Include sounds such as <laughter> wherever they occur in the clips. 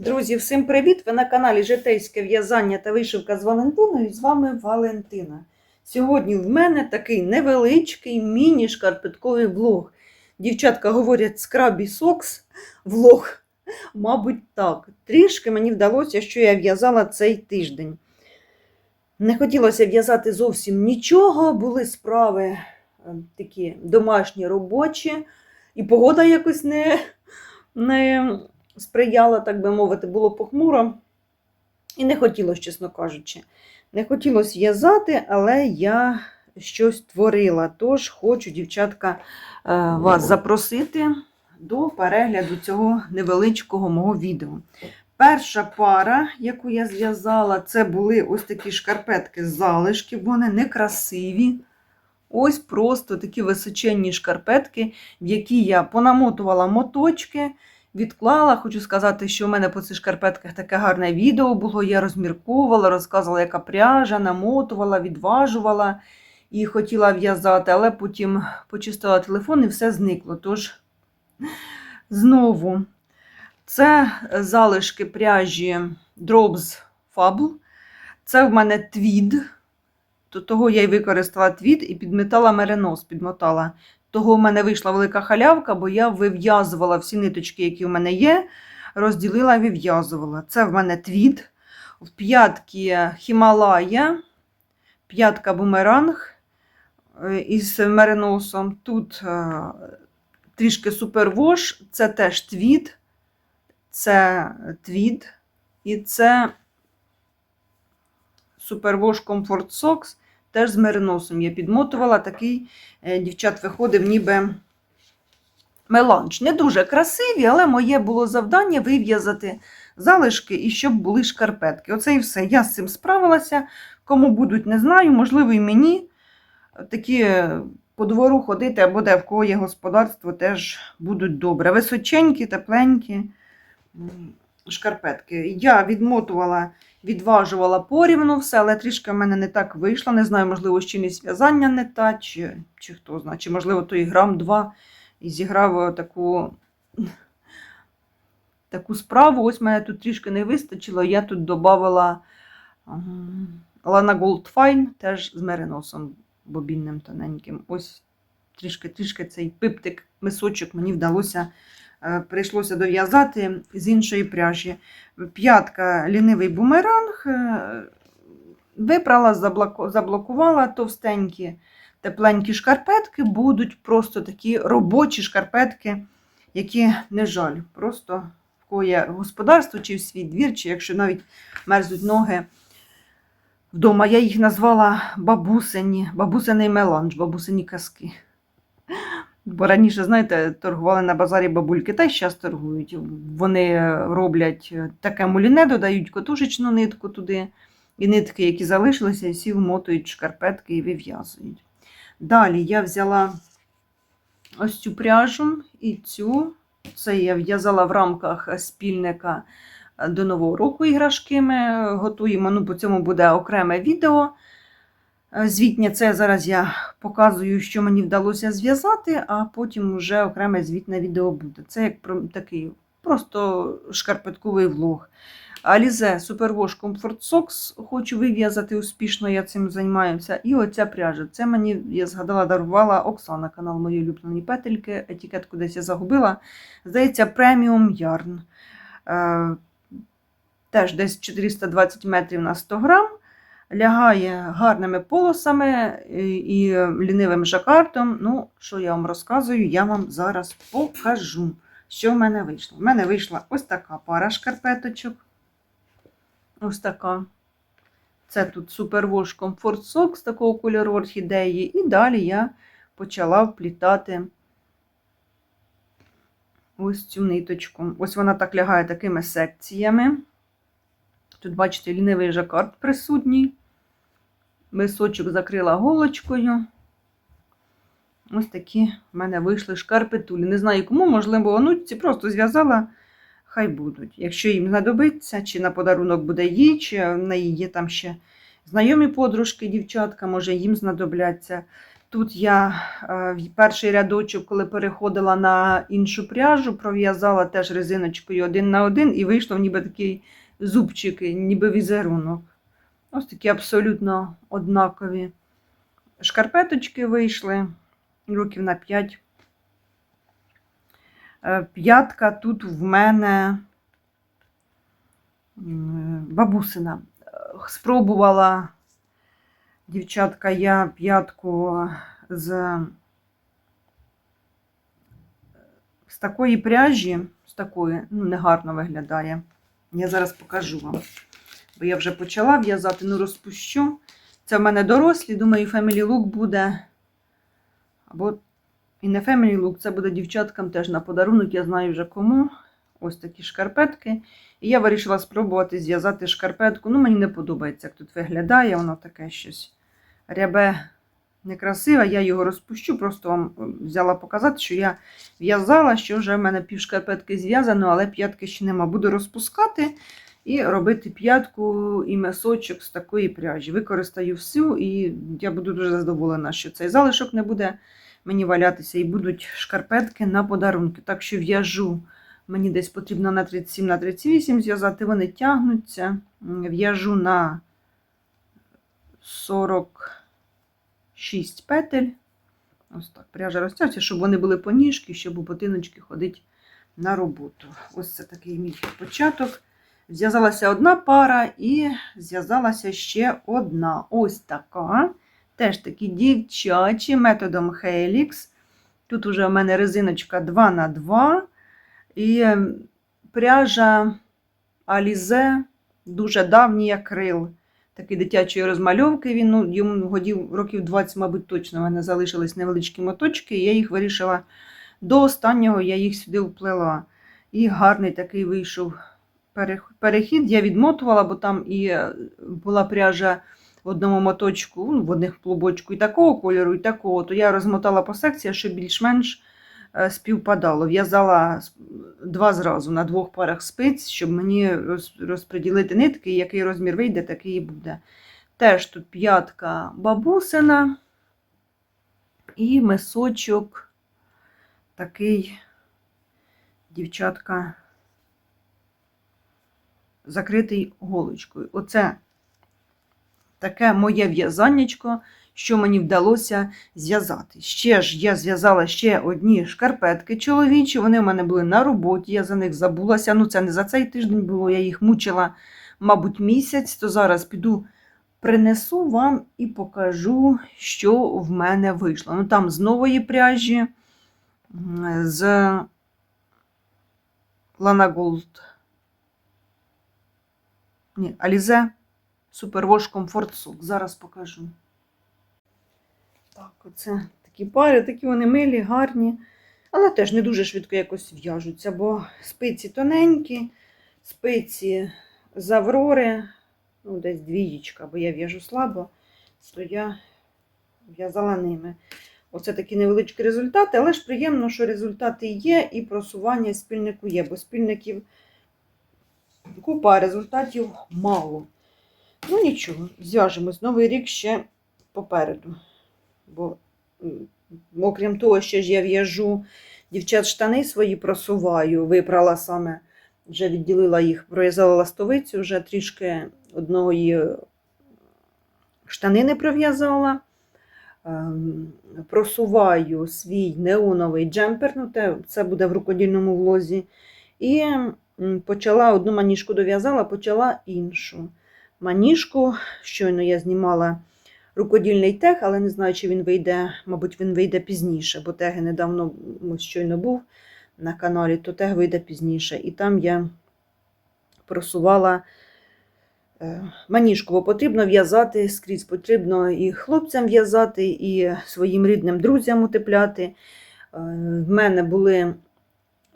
Друзі, всім привіт! Ви на каналі Житейське в'язання та вишивка з Валентиною. З вами Валентина. Сьогодні в мене такий невеличкий міні-шкарпетковий влог. Дівчатка говорять скрабі сокс влог. Мабуть, так. Трішки мені вдалося, що я в'язала цей тиждень. Не хотілося в'язати зовсім нічого, були справи е, такі домашні робочі, і погода якось не, не сприяла, так би мовити, було похмуро. І не хотілося, чесно кажучи. Не хотілося в'язати, але я щось творила. Тож хочу, дівчатка, е, вас запросити до перегляду цього невеличкого мого відео. Перша пара, яку я зв'язала, це були ось такі шкарпетки з залишків. Вони некрасиві. Ось просто такі височенні шкарпетки, в які я понамотувала моточки, відклала. Хочу сказати, що в мене по цих шкарпетках таке гарне відео було. Я розмірковувала, розказувала, яка пряжа, намотувала, відважувала і хотіла в'язати, але потім почистила телефон і все зникло. Тож, знову, це залишки пряжі Drops Fable. Це в мене твід. То того я й використала твід і підметала меринос, підмотала. Того в мене вийшла велика халявка, бо я вив'язувала всі ниточки, які в мене є, розділила і вив'язувала. Це в мене твід. В п'ятки Хімалая, п'ятка бумеранг е, із мериносом. Тут е, трішки супервош, це теж твід, це твід і це супервош Comfort Socks теж з мериносом я підмотувала. Такий, е, дівчат, виходив ніби меланж. Не дуже красиві, але моє було завдання вив'язати залишки і щоб були шкарпетки. Оце і все. Я з цим справилася. Кому будуть, не знаю, можливо, і мені такі е, по двору ходити або де в кого є господарство, теж будуть добре. Височенькі, тепленькі шкарпетки. Я відмотувала відважувала порівну все, але трішки в мене не так вийшло. Не знаю, можливо, щільність в'язання не та, чи, чи хто знає, чи, можливо, той грам два і зіграв таку, <laughs> таку справу. Ось мене тут трішки не вистачило. Я тут додавала Lana Gold Fine, теж з мериносом бобінним тоненьким. Ось трішки-трішки цей пиптик, мисочок мені вдалося. Е, Прийшлося дов'язати з іншої пряжі п'ятка лінивий бумеранг, е, випрала, заблокувала товстенькі, тепленькі шкарпетки, будуть просто такі робочі шкарпетки, які не жаль. Просто в кого господарство, чи в свій двір, чи якщо навіть мерзнуть ноги вдома. Я їх назвала бабусині, бабусиний меланж, бабусині казки. Бо раніше, знаєте, торгували на базарі бабульки, та й зараз торгують. Вони роблять таке муліне, додають котушечну нитку туди, і нитки, які залишилися, і всі вмотують шкарпетки і вив'язують. Далі я взяла ось цю пряжу і цю. Це я в'язала в рамках спільника до Нового року іграшки ми готуємо. Ну, по цьому буде окреме відео. Е, Звітня це зараз я показую, що мені вдалося зв'язати, а потім вже окреме звітне відео буде. Це як такий просто шкарпетковий влог. Alize Superwash Comfort Socks хочу вив'язати успішно, я цим займаюся. І оця пряжа. Це мені, я згадала, дарувала Оксана, канал Мої улюблені петельки. Етикетку десь я загубила. Здається, преміум ярн. Е, Теж десь 420 метрів на 100 грам лягає гарними полосами і, і лінивим жакартом. Ну, що я вам розказую, я вам зараз покажу, що в мене вийшло. В мене вийшла ось така пара шкарпеточок. Ось така. Це тут Superwash Comfort Socks такого кольору орхідеї. І далі я почала вплітати ось цю ниточку. Ось вона так лягає такими секціями. Тут, бачите, лінивий жакард присутній. Мисочок закрила голочкою. Ось такі в мене вийшли шкарпетулі. Не знаю кому, можливо, онуці просто зв'язала, хай будуть. Якщо їм знадобиться, чи на подарунок буде їй, чи в неї є там ще знайомі подружки, дівчатка, може їм знадобляться. Тут я е, в перший рядочок, коли переходила на іншу пряжу, пров'язала теж резиночкою один на один і вийшло ніби такий зубчики, ніби візерунок. Ось такі абсолютно однакові шкарпеточки вийшли років на 5. П'ятка тут в мене бабусина. Е, Спробувала дівчатка я п'ятку з, з такої пряжі, з такої, ну, негарно виглядає. Я зараз покажу вам. Бо я вже почала в'язати, ну розпущу. Це в мене дорослі, думаю, Family Look буде. Або і не Family Look, це буде дівчаткам теж на подарунок, я знаю вже кому. Ось такі шкарпетки. І я вирішила спробувати зв'язати шкарпетку. Ну, мені не подобається, як тут виглядає, воно таке щось рябе некрасиве. Я його розпущу, просто вам взяла показати, що я в'язала, що вже в мене пів шкарпетки зв'язано, але п'ятки ще нема. Буду розпускати і робити п'ятку і месочок з такої пряжі. Використаю всю, і я буду дуже задоволена, що цей залишок не буде мені валятися, і будуть шкарпетки на подарунки. Так що в'яжу. Мені десь потрібно на 37 на 38 зв'язати, вони тягнуться. В'яжу на 46 петель. Ось так, пряжа розтягується, щоб вони були по ніжки, щоб у ботиночки ходити на роботу. Ось це такий мій початок. Зв'язалася одна пара і зв'язалася ще одна. Ось така. Теж такі дівчачі методом Helix. Тут уже у мене резиночка 2 на 2 і ем, пряжа Alize, дуже давній акрил. Такий дитячої розмальовки. Він ну, йому годів років 20, мабуть, точно. У мене залишились невеличкі моточки, і я їх вирішила до останнього, я їх сюди вплела. І гарний такий вийшов перехід. Я відмотувала, бо там і е, була пряжа в одному моточку, ну, в одних клубочку і такого кольору, і такого. То я розмотала по секціях, щоб більш-менш е, співпадало. В'язала два зразу на двох парах спиць, щоб мені розподілити нитки, який розмір вийде, такий і буде. Теж тут п'ятка бабусина і мисочок такий, дівчатка, закритий голочкою. Оце таке моє в'язаннячко, що мені вдалося зв'язати. Ще ж я зв'язала ще одні шкарпетки чоловічі. Вони в мене були на роботі, я за них забулася. Ну, це не за цей тиждень було, я їх мучила, мабуть, місяць, то зараз піду. Принесу вам і покажу, що в мене вийшло. Ну, там з нової пряжі, з Lana Gold. Ні, Alize Superwash Comfort Sock. Зараз покажу. Так, оце такі пари, такі вони милі, гарні, але теж не дуже швидко якось в'яжуться, бо спиці тоненькі, спиці з Аврори, ну, десь двієчка, бо я в'яжу слабо, то я в'язала ними. Оце такі невеличкі результати, але ж приємно, що результати є і просування спільнику є, бо спільників купа, результатів мало. Ну нічого, зв'яжемось. Новий рік ще попереду. Бо, окрім того, що ж я в'яжу дівчат штани свої просуваю, випрала саме, вже відділила їх, пров'язала ластовицю, вже трішки одного її штани не пров'язала. Ем, Просуваю свій неоновий джемпер, ну це буде в рукодільному влозі. І почала одну маніжку дов'язала, почала іншу маніжку. Щойно я знімала рукодільний тег, але не знаю, чи він вийде, мабуть, він вийде пізніше, бо теги недавно щойно був на каналі, то тег вийде пізніше. І там я просувала е, маніжку, бо потрібно в'язати скрізь. Потрібно і хлопцям в'язати, і своїм рідним друзям утепляти. Е, В мене були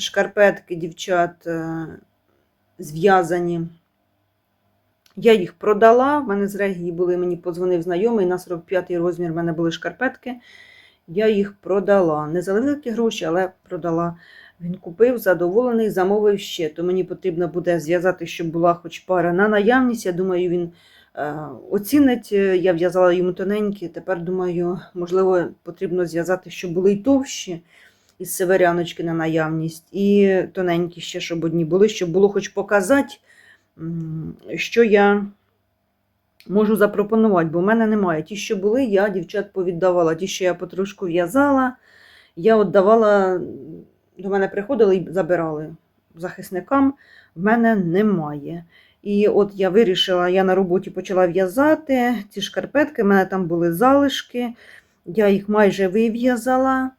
шкарпетки дівчат е, зв'язані. Я їх продала. В мене з Регії були, мені подзвонив знайомий, на 45-й розмір в мене були шкарпетки. Я їх продала. Не за великі гроші, але продала. Він купив, задоволений, замовив ще. То мені потрібно буде зв'язати, щоб була хоч пара на наявність. Я думаю, він е, оцінить. Я в'язала йому тоненькі, тепер думаю, можливо, потрібно зв'язати, щоб були й товщі із северяночки на наявність, і тоненькі ще, щоб одні були, щоб було хоч показати, що я можу запропонувати, бо в мене немає. Ті, що були, я дівчат повіддавала. Ті, що я потрошку в'язала, я віддавала, до мене приходили і забирали захисникам. В мене немає. І от я вирішила, я на роботі почала в'язати ці шкарпетки, в мене там були залишки, я їх майже вив'язала.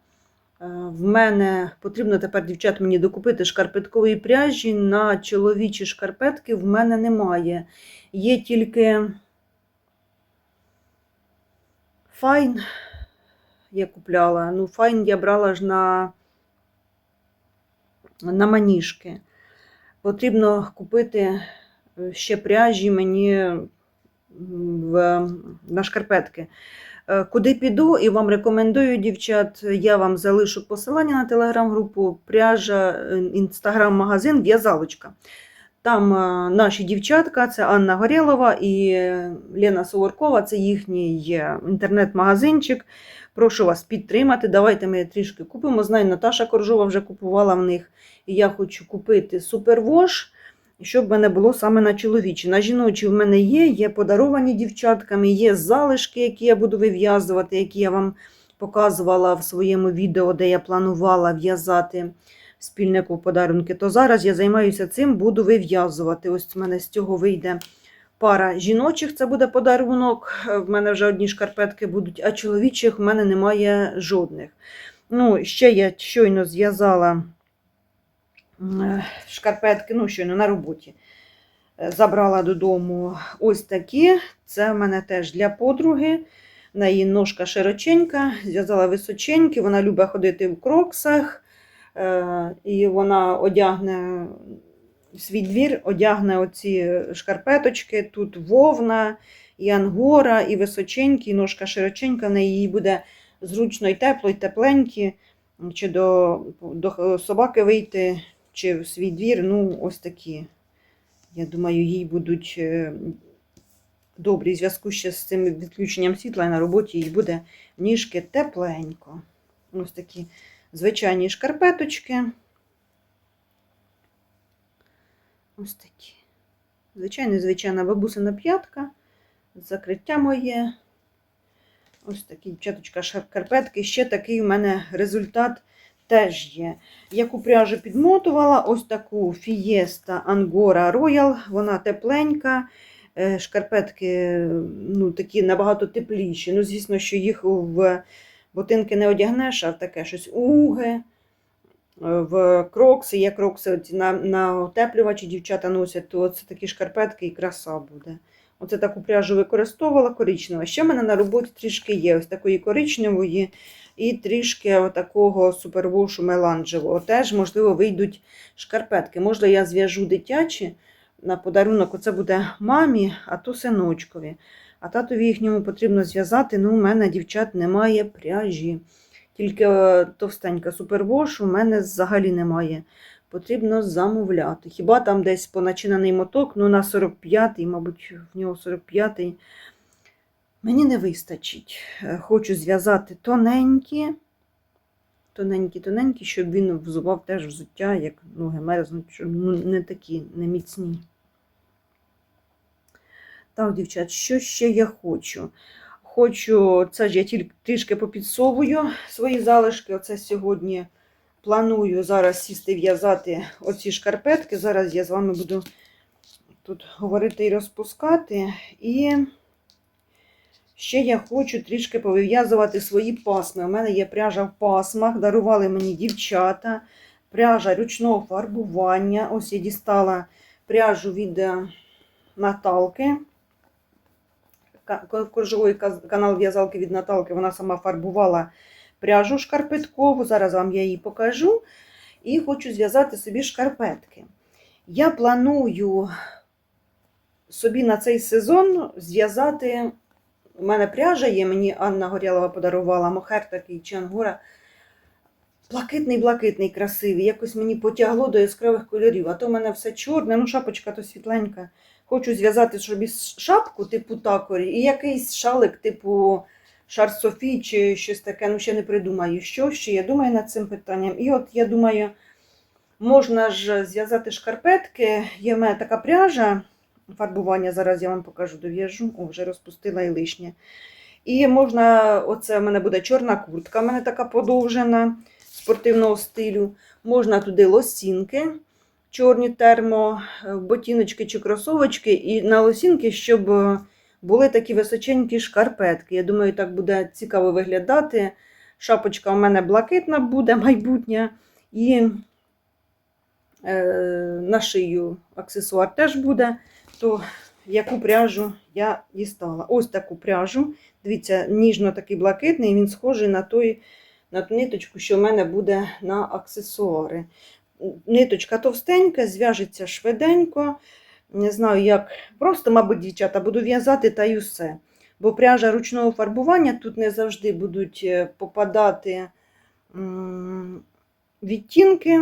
Е, В мене потрібно тепер, дівчат, мені докупити шкарпеткової пряжі на чоловічі шкарпетки в мене немає. Є тільки файн я купляла. Ну, файн я брала ж на, на маніжки. Потрібно купити е, ще пряжі мені в, на шкарпетки. Е, Куди піду і вам рекомендую, дівчат, я вам залишу посилання на телеграм-групу, пряжа, е, інстаграм-магазин В'язалочка. Там е, наші дівчатка, це Анна Горєлова і Лена Солоркова, це їхній інтернет-магазинчик. Прошу вас підтримати. Давайте ми трішки купимо. Знаю, Наташа Коржова вже купувала в них. І я хочу купити супервош, щоб в мене було саме на чоловічі. На жіночі в мене є, є подаровані дівчатками, є залишки, які я буду вив'язувати, які я вам показувала в своєму відео, де я планувала в'язати спільнику подарунки. То зараз я займаюся цим, буду вив'язувати. Ось в мене з цього вийде пара жіночих, це буде подарунок. В мене вже одні шкарпетки будуть, а чоловічих в мене немає жодних. Ну, ще я щойно зв'язала шкарпетки, ну, щойно на роботі. Е, Забрала додому ось такі. Це в мене теж для подруги. На її ножка широченька, зв'язала височенькі, вона любить ходити в кроксах. Е, І вона одягне свій двір, одягне оці шкарпеточки. Тут вовна, і ангора, і височенькі, і ножка широченька. Неї їй буде зручно і тепло, і тепленькі. Чи до, до собаки вийти, чи в свій двір. Ну, ось такі. Я думаю, їй будуть е, добрі. В зв'язку ще з цим відключенням світла на роботі їй буде ніжки тепленько. Ось такі звичайні шкарпеточки. Ось такі. Звичайна, звичайна бабусина п'ятка. Закриття моє. Ось такі дівчаточка шкарпетки. Ще такий у мене результат теж є. Яку пряжу підмотувала, ось таку Fiesta Angora Royal. Вона тепленька. Е, Шкарпетки ну, такі набагато тепліші. Ну, звісно, що їх в ботинки не одягнеш, а в таке щось уге. Е, В крокси, є крокси оці на, на утеплювачі дівчата носять, то це такі шкарпетки і краса буде. Оце таку пряжу використовувала коричневу. Ще в мене на роботі трішки є ось такої коричневої і трішки такого супервошу меланжевого. Теж, можливо, вийдуть шкарпетки. Можливо, я зв'яжу дитячі на подарунок. Оце буде мамі, а то синочкові. А татові їхньому потрібно зв'язати. Ну, у мене, дівчат, немає пряжі. Тільки е, товстенька супервош у мене взагалі немає. Потрібно замовляти. Хіба там десь поначинений моток, ну на 45-й, мабуть, в нього 45-й. Мені не вистачить. Е, Хочу зв'язати тоненькі, тоненькі, тоненькі, щоб він взував теж взуття, як ноги мерзнуть, щоб не такі, не міцні. Так, дівчат, що ще я хочу? Хочу, це ж я тільки трішки попідсовую свої залишки. Оце сьогодні планую зараз сісти в'язати оці шкарпетки. Зараз я з вами буду тут говорити і розпускати. І ще я хочу трішки повив'язувати свої пасми. У мене є пряжа в пасмах, дарували мені дівчата. Пряжа ручного фарбування. Ось я дістала пряжу від е, Наталки. Коржовий канал в'язалки від Наталки. Вона сама фарбувала пряжу шкарпеткову. Зараз вам я її покажу. І хочу зв'язати собі шкарпетки. Я планую собі на цей сезон зв'язати. У мене пряжа є, мені Анна Горялова подарувала мохер такий чи ангора. блакитний-блакитний, красивий. Якось мені потягло до яскравих кольорів. А то в мене все чорне, ну шапочка то світленька. Хочу зв'язати собі шапку типу такорі і якийсь шалик, типу шар Софі чи щось таке. Ну, ще не придумаю, що ще. Я думаю над цим питанням. І от я думаю, можна ж зв'язати шкарпетки. Є в мене така пряжа. Фарбування зараз я вам покажу, дов'яжу. О, вже розпустила і лишнє. І можна, оце в мене буде чорна куртка, в мене така подовжена спортивного стилю. Можна туди лосінки, чорні термо, е, ботиночки чи кросовочки, і на лосінки, щоб е, були такі височенькі шкарпетки. Я думаю, так буде цікаво виглядати. Шапочка у мене блакитна буде, <laughs> майбутня. І е, на шию аксесуар теж буде. То яку пряжу я дістала? Ось таку пряжу. Дивіться, ніжно такий блакитний, він схожий на той, на ту ниточку, що в мене буде на аксесуари. Ниточка товстенька, зв'яжеться швиденько. Не знаю, як. Просто, мабуть, дівчата, буду в'язати та й усе. Бо пряжа ручного фарбування тут не завжди будуть е, попадати відтінки,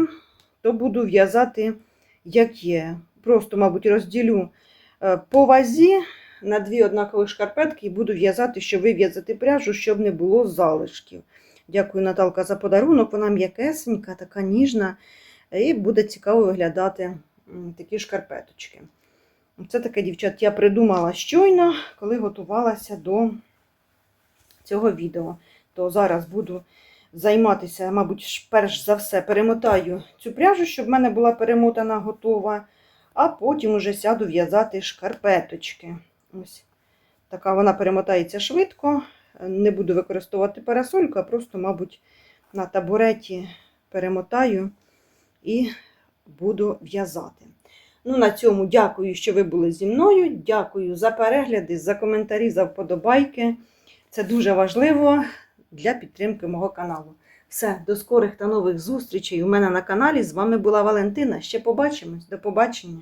то буду в'язати, як є. Просто, мабуть, розділю по вазі на дві однакові шкарпетки і буду в'язати, щоб вив'язати пряжу, щоб не було залишків. Дякую, Наталка, за подарунок. Вона м'якесенька, така ніжна, і буде цікаво виглядати такі шкарпеточки. Це таке, дівчат, я придумала щойно, коли готувалася до цього відео. То зараз буду займатися, мабуть, перш за все перемотаю цю пряжу, щоб в мене була перемотана готова, а потім уже сяду в'язати шкарпеточки. Ось така вона перемотається швидко. Не буду використовувати парасольку, а просто, мабуть, на табуреті перемотаю і буду в'язати. Ну, на цьому дякую, що ви були зі мною. Дякую за перегляди, за коментарі, за вподобайки. Це дуже важливо для підтримки мого каналу. Все, до скорих та нових зустрічей у мене на каналі. З вами була Валентина. Ще побачимось. До побачення.